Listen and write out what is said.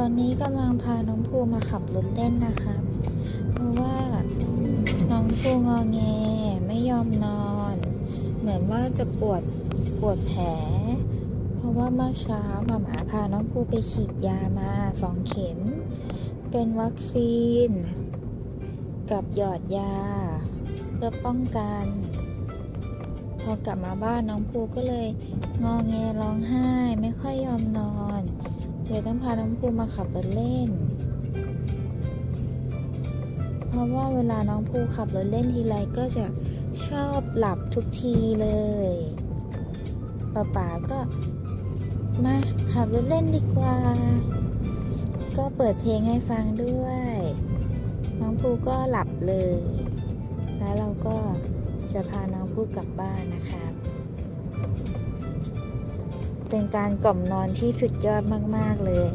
ตอนนี้กำลังพาน้องภูมาขับรถเล่นนะคะ เพราะว่าน้องภูงอแงไม่ยอมนอน เหมือนว่าจะปวดปวดแผล เพราะว่าเมื่อเช้าหมาหมาพาน้องภูไปฉีดยามาสองเข็ม เป็นวัคซีน กับหยอดยา เพื่อป้องกัน พอกลับมาบ้านน้องภูก็เลยงอแงร้องไห้ไม่ค่อยยอมนอน เลยต้องพาน้องภูมาขับรถเล่น เพราะว่าเวลาน้องภูขับรถเล่นทีไรก็จะชอบหลับทุกทีเลยป๊าป๋าก็มาขับรถเล่นดีกว่า ก็เปิดเพลงให้ฟังด้วย น้องภูก็หลับเลย แล้วเราก็จะพาน้องภูกลับบ้านนะคะ เป็นการกล่อมนอนที่สุดยอดมาก ๆ เลย